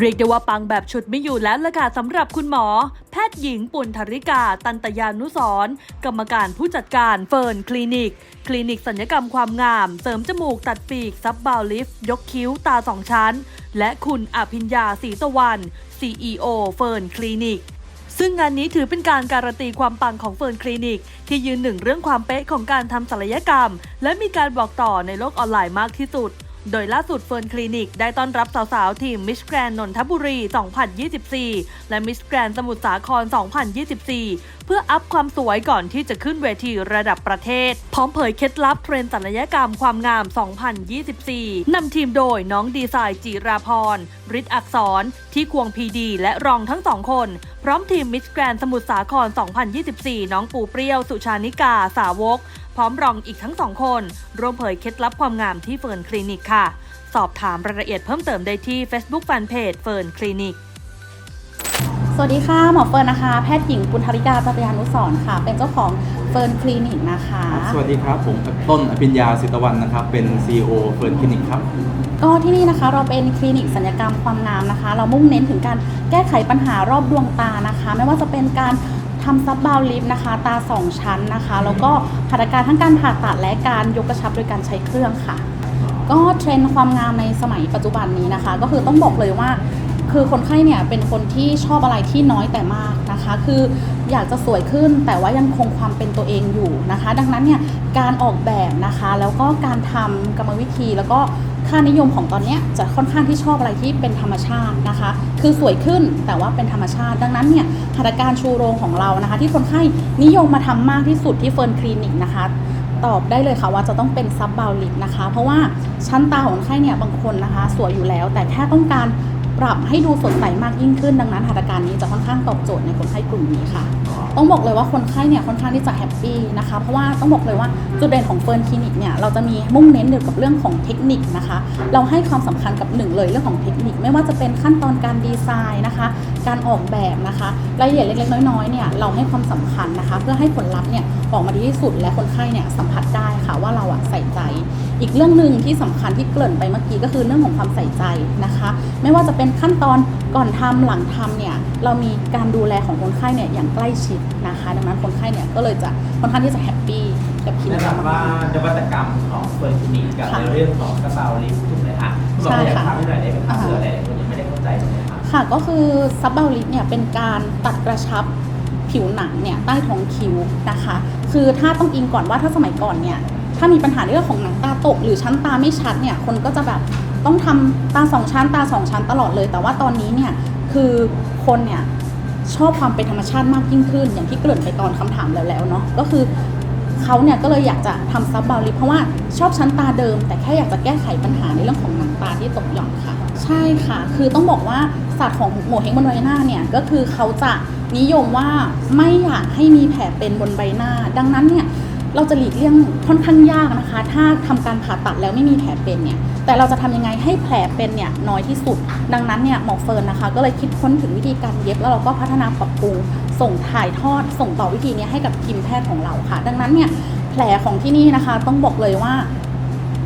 เรียกได้ว่าปังแบบชุดไม่อยู่แล้วละค่ะสำหรับคุณหมอ แพทย์หญิงปุณธริกา ตันตยานุสรกรรมการผู้จัดการเฟิร์นคลินิก คลินิกสัญญกรรมความงาม เสริมจมูกตัดปีก ซับบาวลิฟยกคิ้วตาสองชั้น และคุณอภิญญาศรีตะวัน CEO เฟิร์นคลินิกซึ่งงานนี้ถือเป็นการการันตีความปังของเฟิร์นคลินิก ที่ยืนหนึ่งเรื่องความเป๊ะของการทำศัลยกรรม และมีการบอกต่อในโลกออนไลน์มากที่สุด โดยล่าสุดเฟิร์นคลินิกได้ต้อนรับสาวๆ ทีมมิสแกรนนนทบุรี 2024 และมิสแกรนสมุทรสาคร 2024 เพื่ออัพความสวยก่อนที่จะขึ้นเวทีระดับประเทศ พร้อมเผยเคล็ดลับเทรนด์ศัลยกรรมความงาม 2024 นำทีมโดยน้องดีไซน์จิราพรฤทธิ์อักษร ที่ควงพีดีและรองทั้งสองคน พร้อมทีมมิสแกรนสมุทรสาคร 2024 น้องปูเปรี้ยว สุชานิกา สาวก พร้อมรองอีกทั้งสองคน ร่วมเผยเคล็ดลับความงามที่เฟิร์นคลินิกค่ะ สอบถามรายละเอียดเพิ่มเติมได้ที่ Facebook Fanpage เฟิร์นคลินิกสวัสดีค่ะ หมอเฟิร์นนะคะ แพทย์หญิงปุณธริกาจัตยานุสรณ์ค่ะ เป็นเจ้าของเฟิร์นคลินิกนะคะ สวัสดีครับ ผมต้นอภิญญาสิตวันนะครับ เป็น CEO เฟิร์นคลินิกครับ ก็ที่นี่นะคะเราเป็นคลินิกสัญญกรรมความงามนะคะ เรามุ่งเน้นถึงการแก้ไขปัญหารอบดวงตานะคะ ไม่ว่าจะเป็นการ ทำซับบาวลิฟต์นะคะ ตาสองชั้นนะคะ แล้วก็หัตถการทั้งการผ่าตัดและการยกกระชับโดยการใช้เครื่องค่ะ ก็เทรนด์ความงามในสมัยปัจจุบันนี้นะคะ ก็คือต้องบอกเลยว่า คือคนไข้เนี่ยเป็นคนที่ชอบอะไรที่น้อยแต่มากนะคะ คืออยากจะสวยขึ้นแต่ว่ายังคงความเป็นตัวเองอยู่นะคะ ดังนั้นเนี่ยการออกแบบนะคะแล้วก็การทำกรรมวิธีแล้วก็ค่านิยมของตอนนี้จะค่อนข้างที่ชอบอะไรที่เป็นธรรมชาตินะคะ คือสวยขึ้นแต่ว่าเป็นธรรมชาติ ดังนั้นเนี่ยหัตถการชูโรงของเรานะคะ ที่คนไข้นิยมมาทำมากที่สุดที่เฟิร์นคลินิกนะคะตอบได้เลยค่ะว่าจะต้องเป็นซับบาวลิปนะคะ เพราะว่าชั้นตาของคนไข้เนี่ยบางคนนะคะ สวยอยู่แล้ว แต่แค่ต้องการ ปรับให้ดูสดใสมากยิ่งขึ้นดังนั้นหัตถการนี้จะค่อนข้างตอบโจทย์ในคนไข้กลุ่มนี้ค่ะ ต้องบอกเลยว่าคนไข้เนี่ยค่อนข้างที่จะแฮปปี้นะคะ เพราะว่าต้องบอกเลยว่าจุดเด่นของเฟิร์นคลินิกเนี่ยเราจะมีมุ่งเน้นเกี่ยวกับเรื่องของเทคนิคนะคะ เราให้ความสำคัญกับหนึ่งเลยเรื่องของเทคนิค ไม่ว่าจะเป็นขั้นตอนการดีไซน์นะคะ การออกแบบนะคะรายละเอียดเล็กๆน้อยๆเนี่ยเราให้ความสำคัญนะคะ เพื่อให้ผลลัพธ์เนี่ยออกมาดีที่สุดและคนไข้เนี่ยสัมผัสได้ค่ะว่าเราอะใส่ใจ อีกเรื่องหนึ่งที่สำคัญที่เกริ่นไปเมื่อกี้ก็คือเรื่องของความใส่ใจนะคะ ไม่ว่าจะเป็นขั้นตอนก่อนทำหลังทำเนี่ยเรามีการดูแลของคนไข้เนี่ยอย่างใกล้ชิดนะคะ ดังนั้นคนไข้เนี่ยก็เลยจะค่อนข้างที่จะแฮปปี้กับคลินินั่กนแปลว่านวัตกรรมของเฟิร์นคลินิกกับค่ะในเรื่องของกระเป๋าลิฟต์ถูกไหมคะคุณหมอใช่อยากค่ะทำให้หน่อยได้ไหมคะอ่าเผื่อหลายๆคนยังไม่ได้เข้าใจตรงนี้ค่ะค่ะก็คือซับเบลลิฟเนี่ยเป็นการตัดกระชับผิวหนังเนี่ยใต้ท้องคิ้วนะคะ คือถ้าต้องอิงก่อนว่าถ้าสมัยก่อนเนี่ย ถ้ามีปัญหาเรื่องของหนังตาตก หรือชั้นตาไม่ชัดเนี่ยคนก็จะแบบต้องทำตาสองชั้นตาสองชั้นตลอดเลย แต่ว่าตอนนี้เนี่ยคือคนเนี่ยชอบความเป็นธรรมชาติมากยิ่งขึ้น อย่างที่เกริ่นไปตอนคำถามแล้วแล้วเนาะก็คือเขาเนี่ยก็เลยอยากจะทำซับบาลิฟเพราะว่าชอบชั้นตาเดิม แต่แค่อยากจะแก้ไขปัญหาในเรื่องของหนังตาที่ตกหย่อนค่ะ ใช่ค่ะ คือต้องบอกว่าศาสตร์ของโมเฮงบนใบหน้าเนี่ยก็คือเขาจะนิยมว่าไม่อยากให้มีแผลเป็นบนใบหน้า ดังนั้นเนี่ย เราจะหลีกเลี่ยงค่อนข้างยากนะคะ ถ้าทำการผ่าตัดแล้วไม่มีแผลเป็นเนี่ย แต่เราจะทำยังไงให้แผลเป็นเนี่ยน้อยที่สุด ดังนั้นเนี่ยหมอเฟิร์นนะคะ ก็เลยคิดค้นถึงวิธีการเย็บ แล้วเราก็พัฒนาปรับปรุง ส่งถ่ายทอด ส่งต่อวิธีนี้ให้กับทีมแพทย์ของเราค่ะ ดังนั้นเนี่ยแผลของที่นี่นะคะ ต้องบอกเลยว่า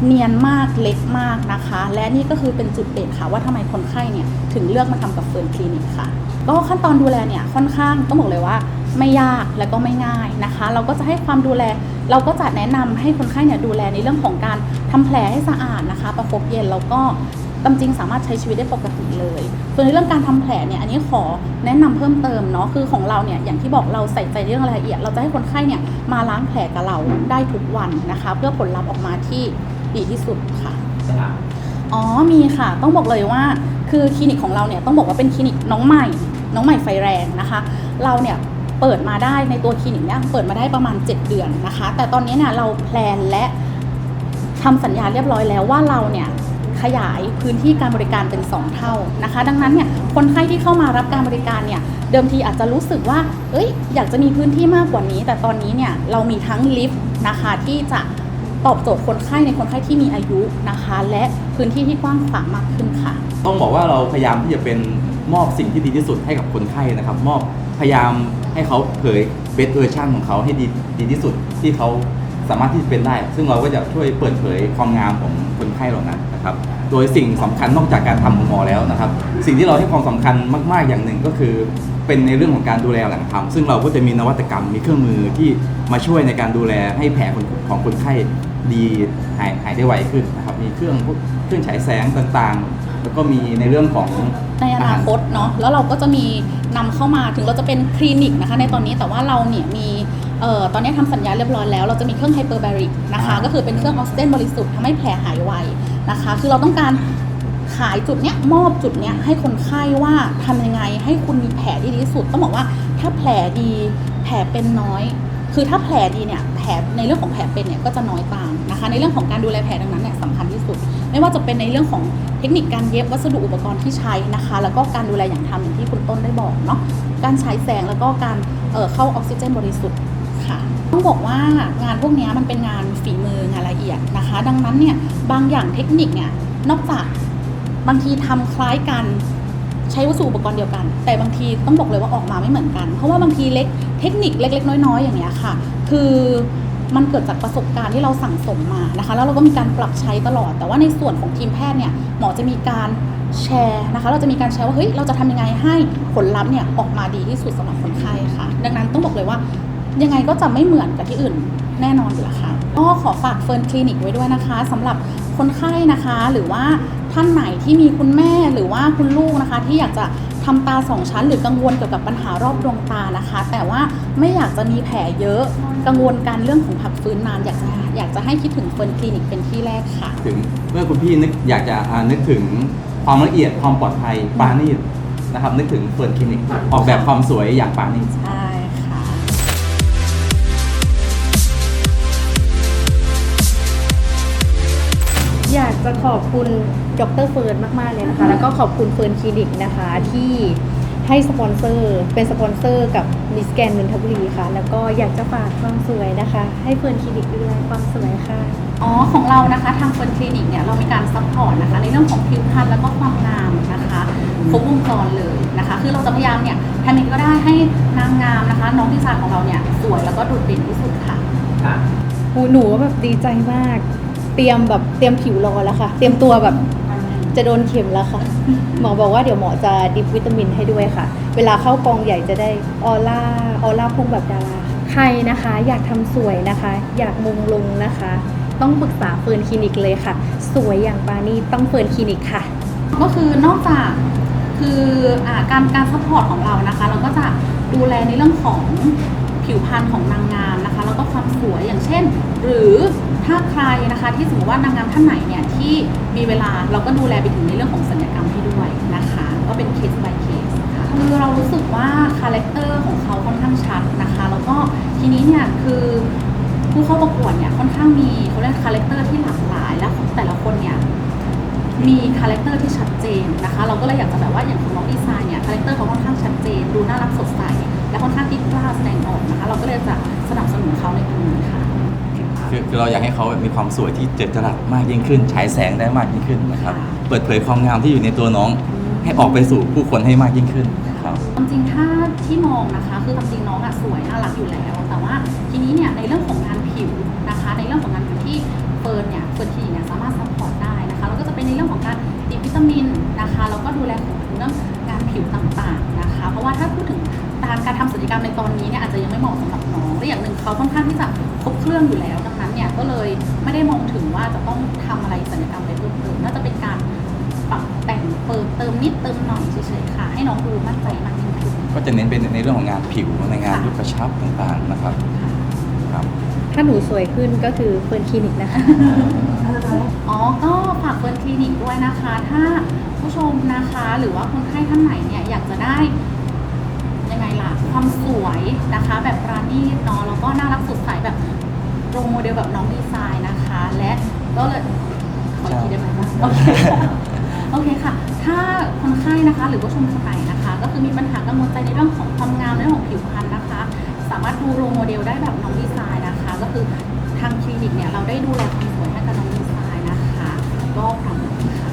เนียนมากเล็กมากนะคะ และนี่ก็คือเป็นจุดเด่นค่ะ ว่าทำไมคนไข้เนี่ยถึงเลือกมาทำกับเฟิร์นคลินิกค่ะ ก็ขั้นตอนดูแลเนี่ยค่อนข้างต้องบอกเลยว่าไม่ยากและก็ไม่ง่ายนะคะ เราก็จะให้ความดูแล เราก็จะแนะนำให้คนไข้เนี่ยดูแลในเรื่องของการทำแผลให้สะอาดนะคะ ประคบเย็นแล้วก็ตามจริงสามารถใช้ชีวิตได้ปกติเลย ส่วนในเรื่องการทำแผลเนี่ยอันนี้ขอแนะนำเพิ่มเติมเนาะคือของเราเนี่ยอย่างที่บอกเราใส่ใจเรื่องรายละเอียด เราจะให้คนไข้เนี่ยมาล้างแผลกับเราได้ทุกวันนะคะ เพื่อผลลัพธ์ออกมาที่ดีที่สุดค่ะนะคะอ๋อมีค่ะ ต้องบอกเลยว่า คือคลินิกของเราเนี่ยต้องบอกว่าเป็นคลินิกน้องใหม่ น้องใหม่ไฟแรงนะคะ เราเนี่ย เปิดมาได้ในตัวคลินิกเนี่ยเปิดมาได้ประมาณ 7 เดือนนะคะ แต่ตอนนี้เนี่ยเราแพลนและทำสัญญาเรียบร้อยแล้วว่าเราเนี่ยขยายพื้นที่การบริการเป็น 2 เท่านะคะ ดังนั้นเนี่ยคนไข้ที่เข้ามารับการบริการเนี่ยเดิมทีอาจจะรู้สึกว่า เอ้ย อยากจะมีพื้นที่มากกว่านี้ แต่ตอนนี้เนี่ยเรามีทั้งลิฟต์นะคะที่จะตอบโจทย์คนไข้ในคนไข้ที่มีอายุนะคะ และพื้นที่ที่กว้างขวางมากขึ้นค่ะ ต้องบอกว่าเราพยายามที่จะเป็นมอบสิ่งที่ดีที่สุดให้กับคนไข้นะครับ มอบ พยายามให้เขาเผยเบสเวอร์ชันของเขาให้ดีดีที่สุดที่เขาสามารถที่จะเป็นได้ ซึ่งเราก็จะช่วยเปิดเผยความงามของคนไข้เหล่านั้นนะครับ โดยสิ่งสำคัญนอกจากการทำของหมอแล้วนะครับ สิ่งที่เราให้ความสำคัญมากๆอย่างหนึ่งก็คือ เป็นในเรื่องของการดูแลหลังทำซึ่งเราก็จะมีนวัตกรรมมีเครื่องมือที่มาช่วยในการดูแลให้แผลของคนไข้ดีหายหายได้ไวขึ้นนะครับ มีเครื่องเครื่องฉายแสงต่างๆ แล้วก็มีในเรื่องของในอนาคตเนาะแล้วเราก็จะมี นำเข้ามาถึงเราจะเป็นคลินิกนะคะในตอนนี้แต่ว่าเราเนี่ยมีเอ่อตอนนี้ทำสัญญาเรียบร้อยแล้ว เราจะมีเครื่องไฮเปอร์บาริกนะคะอ่าก็คือเป็นเครื่องออกซิเจนบริสุทธิ์ทำให้แผลหายไวนะคะ คือเราต้องการขายจุดเนี้ยมอบจุดเนี้ยให้คนไข้ว่าทำยังไงให้คุณมีแผลที่ดีที่สุด ต้องบอกว่าถ้าแผลดีแผลเป็นน้อย คือถ้าแผลดีเนี่ยแผลในเรื่องของแผลเป็นเนี่ยก็จะน้อยตามนะคะ ในเรื่องของการดูแลแผลดังนั้นเนี่ยสำคัญที่สุด ไม่ว่าจะเป็นในเรื่องของเทคนิคการเย็บวัสดุอุปกรณ์ที่ใช้นะคะ แล้วก็การดูแลอย่างทำอย่างที่คุณต้นได้บอกเนาะการฉายแสงแล้วก็การเเข้าออกซิเจนบริสุทธิ์ค่ะต้องบอกว่างานพวกนี้มันเป็นงานฝีมืองานละเอียดนะคะ ดังนั้นเนี่ยบางอย่างเทคนิคเนี่ยนอกจากบางทีทำคล้ายกันใช้วัสดุอุปกรณ์เดียวกัน แต่บางทีต้องบอกเลยว่าออกมาไม่เหมือนกัน เพราะว่าบางทีเล็กเทคนิคเล็ก ๆ น้อยๆอย่างเงี้ยค่ะ คือมันเกิดจากประสบการณ์ที่เราสั่งสมมานะคะ แล้วเราก็มีการปรับใช้ตลอด แต่ว่าในส่วนของทีมแพทย์เนี่ยหมอจะมีการแชร์นะคะ เราจะมีการแชร์ว่าเฮ้ยเราจะทำยังไงให้ผลลัพธ์เนี่ยออกมาดีที่สุดสำหรับคนไข้ค่ะ ดังนั้นต้องบอกเลยว่ายังไงก็จะไม่เหมือนกับที่อื่นแน่นอนอยู่แล้วค่ะก็ขอฝากเฟิร์นคลินิกไว้ด้วยนะคะสำหรับคนไข้นะคะ หรือว่าท่านไหนที่มีคุณแม่หรือว่าคุณลูกนะคะ ที่อยากจะ ทำตาสองชั้น หรือกังวลเกี่ยวกับปัญหารอบดวงตานะคะ แต่ว่าไม่อยากจะมีแผลเยอะ กังวลการเรื่องของผักฟื้นนานอยากจะอยากจะให้คิดถึงเฟิร์นคลินิกเป็นที่แรกค่ะ ถึงเมื่อคุณพี่นึกอยากจะอ่านึกถึงความละเอียดความปลอดภัยปานีตนะครับนึกถึงเฟิร์นคลินิกออกแบบความสวยอย่างปานี อยากจะขอบคุณดรเฟิร์นมาก ๆ เลยนะคะ แล้วก็ขอบคุณเฟิร์นคลินิกนะคะที่ให้สปอนเซอร์เป็นสปอนเซอร์กับมิสแกนนนทบุรีค่ะ แล้วก็อยากจะฝากความสวยนะคะ ให้เฟิร์นคลินิกดูแลความสวยค่ะ อ๋อของเรานะคะทางเฟิร์นคลินิกเนี่ยเรามีการซัพพอร์ตนะคะในเรื่องของผิวพรรณแล้วก็ความงามนะคะครบวงจรเลยนะคะ คือเราจะพยายามเนี่ยทำยังไงก็ได้ให้นางงามนะคะ น้องดีไซน์ของเราเนี่ยสวยแล้วก็โดดเด่นที่สุดค่ะค่ะหูหนูแบบดีใจมาก เตรียมแบบเตรียมผิวรอแล้วค่ะ เตรียมตัวแบบจะโดนเข็มแล้วค่ะ หมอบอกว่าเดี๋ยวหมอจะดิฟวิตามินให้ด้วยค่ะ เวลาเข้ากองใหญ่จะได้ออร่าออร่าพุ่งแบบดาราค่ะใครนะคะ อยากทำสวยนะคะ อยากมงลงนะคะ ต้องปรึกษาเฟิร์นคลินิกเลยค่ะ สวยอย่างปานี่ต้องเฟิร์นคลินิกค่ะ ก็คือนอกจากคืออาการการซัพพอร์ตของเรานะคะ เราก็จะดูแลในเรื่องของ ผิวพรรณของนางงามนะคะแล้วก็ความสวยอย่างเช่น หรือถ้าใครนะคะที่สมมติว่านางงามท่านไหนเนี่ยที่มีเวลาเราก็ดูแลไปถึงในเรื่องของสัญญกรรมให้ด้วยนะคะ ก็เป็นเคส by เคสค่ะคือเรารู้สึกว่าคาแรคเตอร์ของเขาค่อนข้างชัดนะคะ แล้วก็ทีนี้เนี่ยคือผู้เข้าประกวดเนี่ยค่อนข้างมีเขาเรียกคาแรคเตอร์ที่หลากหลาย และแต่ละคนเนี่ย มีคาแรคเตอร์ที่ชัดเจนนะคะ เราก็เลยอยากจะแบบว่าอย่างของน้องดีไซน์เนี่ยคาแรคเตอร์เขาค่อนข้างชัดเจน ดูน่ารักสดใส และค่อนข้างที่กล้าแสดงออกนะคะ เราก็เลยจะสนับสนุนเขาในตรงนี้ค่ะคือคือเราอยากให้เขามีความสวยที่เจิดจรัสมากยิ่งขึ้นฉายแสงได้มากยิ่งขึ้นนะครับ เปิดเผยความงามที่อยู่ในตัวน้อง ให้ออกไปสู่ผู้คนให้มากยิ่งขึ้นครับความจริงถ้าที่มองนะคะ คือความจริงน้องอะสวยน่ารักอยู่แล้ว แต่ว่าทีนี้เนี่ยในเรื่องของงานผิวนะคะ ในเรื่องของ ก็ดูแลของเรื่องงานผิวต่างๆนะคะ เพราะว่าถ้าพูดถึงการการทำศัลยกรรมในตอนนี้เนี่ยอาจจะยังไม่เหมาะสำหรับน้องและอย่างหนึ่งเขาค่อนข้างที่จะครบเครื่องอยู่แล้ว ดังนั้นเนี่ยก็เลยไม่ได้มองถึงว่าจะต้องทำอะไรศัลยกรรมอะไรเพิ่มเติมน่าจะเป็นการปรับแต่งเติมเติมนิดเติมหน่อยเฉยๆค่ะ ให้น้องดูมั่นใจมากยิ่งขึ้นก็จะเน้นเป็นในเรื่องของงานผิวในงานยุบกระชับต่างๆนะครับ ครับ ถ้าหนูสวยขึ้นก็คือเฟิร์นคลินิกนะคะ อ๋อ ก็ฝากเฟิร์นคลินิกด้วยนะคะ ถ้าผู้ชมนะคะหรือว่าคนไข้ท่านไหนเนี่ยอยากจะได้ยังไงล่ะ ความสวยนะคะ แบบปราณีตเนาะแล้วก็น่ารักสดใสแบบโรงโมเดลแบบน้องดีไซน์นะคะ และก็เลยขออีกทีได้ไหมคะโอเคโอเคค่ะ ถ้าคนไข้นะคะ หรือผู้ชมคนไหนนะคะ ก็คือมีปัญหากังวลใจในเรื่องของความงามในเรื่องของผิวพรรณนะคะ สามารถดูโรงโมเดลได้แบบน้องดีไซน์นะคะ ก็คือทางคลินิกเนี่ยเราได้ดูแลความสวยให้กับน้องดีไซน์นะคะ ก็ประมาณค่ะ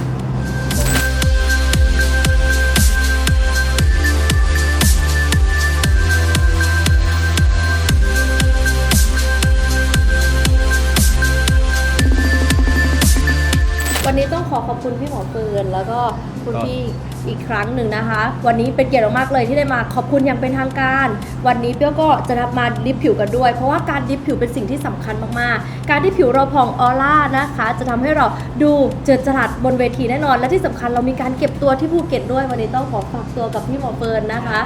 ววันนี้ต้องขอขอบคุณพี่หมอเฟิร์นแล้วก็คุณก็พี่อีกครั้งหนึ่งนะคะ วันนี้เป็นเกียรติมากๆเลยที่ได้มาขอบคุณอย่างเป็นทางการ วันนี้เปี้ยวก็จะทำมาดิฟผิวกันด้วย เพราะว่าการดิฟผิวเป็นสิ่งที่สำคัญมากๆ การที่ผิวเราผ่องออร่านะคะ จะทำให้เราดูเจิดจรัสบนเวทีแน่นอน และที่สำคัญเรามีการเก็บตัวที่ภูเก็ตด้วย วันนี้ต้องขอฝากตัวกับพี่หมอเฟิร์นนะคะ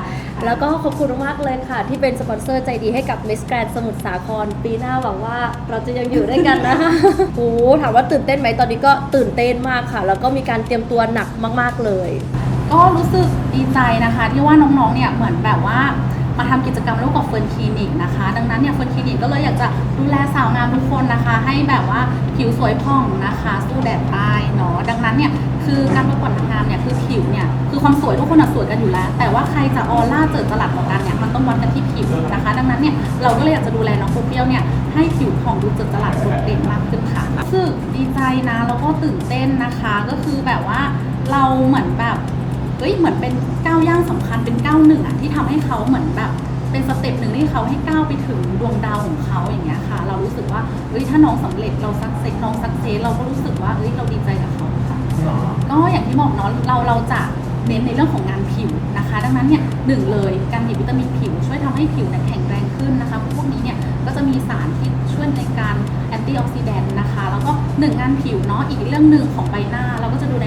แล้วก็ขอบคุณมากๆเลยค่ะ ที่เป็นสปอนเซอร์ใจดีให้กับ Miss Grand สมุทรสาคร ปีหน้าหวังว่าเราจะยังอยู่ด้วยกันนะคะโอ้โหถามว่าตื่นเต้นไหมตอนนี้ก็ตื่นเต้นมากค่ะ แล้วก็มีการเตรียมตัวหนักมาก ๆ เลย ก็รู้สึกดีใจนะคะ ที่ว่าน้องๆเนี่ยเหมือนแบบว่ามาทำกิจกรรมร่วมกับเฟิร์นคลินิกนะคะ ดังนั้นเนี่ยเฟิร์นคลินิกก็เลยอยากจะดูแลสาวงามทุกคนนะคะ ให้แบบว่าผิวสวยผ่องนะคะ สู้แดดได้เนาะดังนั้นเนี่ย คือการประกวดนางงามเนี่ยคือผิวเนี่ยคือความสวยทุกคนอะสวยกันอยู่แล้ว แต่ว่าใครจะออร่าเจิดจรัสกว่ากันเนี่ยมันต้องวัดกันที่ผิวนะคะ ดังนั้นเนี่ยเราก็เลยอยากจะดูแลน้องโปเปียวเนี่ยให้ผิวผ่องดูเจิดจรัสโดดเด่นมากขึ้นค่ะรู้สึกดีใจนะแล้วก็ตื่นเต้นนะคะ ก็คือแบบว่าเราเหมือนแบบเฮ้ยเหมือนเป็นก้าวย่างสำคัญเป็นก้าวหนึ่งอะที่ทำให้เขาเหมือนแบบเป็นสเต็ปหนึ่งที่เขาให้ก้าวไปถึงดวงดาวของเขาอย่างเงี้ยค่ะ เรารู้สึกว่าเฮ้ยถ้าน้องสำเร็จเราสักเซสน้องสักเซสเราก็รู้สึกว่าเฮ้ยเราดีใจกับเขา ก็อย่างที่บอกเนาะเราเราจะเน้นในเรื่องของงานผิวนะคะ ดังนั้นเนี่ยหนึ่งเลยการหยิบวิตามินผิว ช่วยทำให้ผิวเนี่ยแข็งแรงขึ้นนะคะ พวกนี้เนี่ยก็จะมีสารที่ช่วยในการแอนตี้ออกซิแดนต์นะคะ แล้วก็หนึ่งงานผิวเนาะอีกเรื่องหนึ่งของใบหน้า เราก็จะดูแล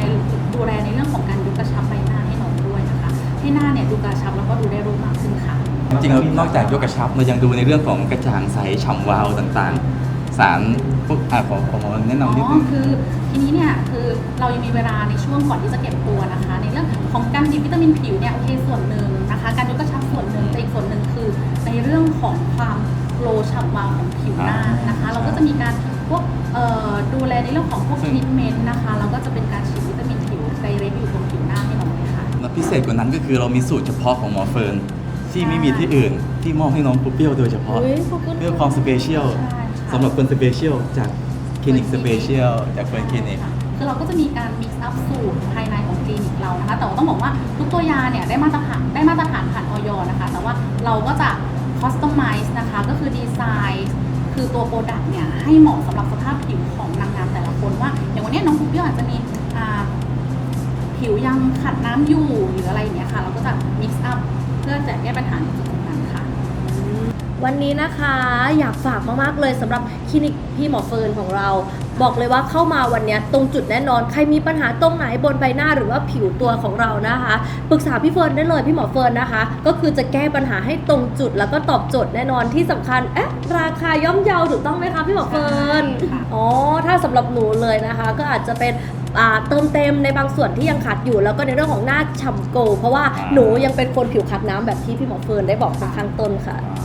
ดูแลในเรื่องของการยกกระชับใบหน้าให้น้องด้วยนะคะให้หน้าเนี่ยดูกระชับแล้วก็ดูได้รูปมากขึ้นค่ะจริงๆนอกจากยกกระชับเรายังดูในเรื่องของกระจ่างใสฉ่ำวาวต่างๆ สารพวกอะขอขอแนะนำนิดอ๋นึองคือทีนี้เนี่ยคือเรายังมีเวลาในช่วงก่อนที่จะเก็บตัวนะคะ ในเรื่องของการดิบวิตามินผิวเนี่ยโอเคส่วนหนึ่งนะคะ การยกกระชับส่วนหนึ่งแต่อีกส่วนหนึ่งคือในเรื่องของความโกลว์ฉ่ำวาวของผิวหน้านะคะ เราก็จะมีการพวกเอ่อดูแลในเรื่องของพวกซึ่ทงรีทเมนต์นะคะแล้วก็จะเป็นการฉีดวิตามินผิวไดเรกอยู่ตรงผิวหน้าให้น้องเลยค่ะ และพิเศษกว่านั้นก็คือเรามีสูตรเฉพาะของหมอเฟิร์นที่ไม่มีที่อื่นที่มอบให้น้องปุ๊บเปรี้ยวโดยเฉพาะอุ๊ยขอบคุณ เพื่อความสเปเชียล ใช่ค่ะ สำหรับคนสเปเชียลจากคลินิกสเปเชียลจากเฟิร์นคลินิก คือเราก็จะมีการ mix up สูตรภายในของคลินิกเรานะคะ แต่ว่าต้องบอกว่าทุกตัวยาเนี่ยได้มาตรฐานได้มาตรฐานผ่านออยนะคะ แต่ว่าเราก็จะ customize นะคะ ก็คือดีไซน์คือตัวโปรดักต์เนี่ยให้เหมาะสำหรับสภาพผิวของนางงามแต่ละคนว่า อย่างวันนี้น้องปุ๊กเปี้ยวอาจจะมีอ่าผิวยังขัดน้ำอยู่หรืออะไรอย่างเงี้ยค่ะ เราก็จะ mix up เพื่อจะแก้ปัญหาในจุดตรงนั้นค่ะ วันนี้นะคะอยากฝากมากๆเลยสำหรับคลินิกพี่หมอเฟิร์นของเรา บอกเลยว่าเข้ามาวันเนี้ยตรงจุดแน่นอน ใครมีปัญหาตรงไหนบนใบหน้าหรือว่าผิวตัวของเรานะคะปรึกษาพี่เฟิร์นได้เลยพี่หมอเฟิร์นนะคะ ก็คือจะแก้ปัญหาให้ตรงจุดแล้วก็ตอบโจทย์แน่นอนที่สำคัญเอ๊ะราคาย่อมเยาถูกต้องไหมคะพี่หมอเฟิร์นใช่ค่ะ อ๋อถ้าสำหรับหนูเลยนะคะ ก็อาจจะเป็นอ่าเติมเต็มในบางส่วนที่ยังขาดอยู่ แล้วก็ในเรื่องของหน้าฉ่ำโกลเพราะว่าอ่าหนูยังเป็นคนผิวขาดน้ำแบบที่พี่หมอเฟิร์นได้บอกข้างต้นค่ะ อ่า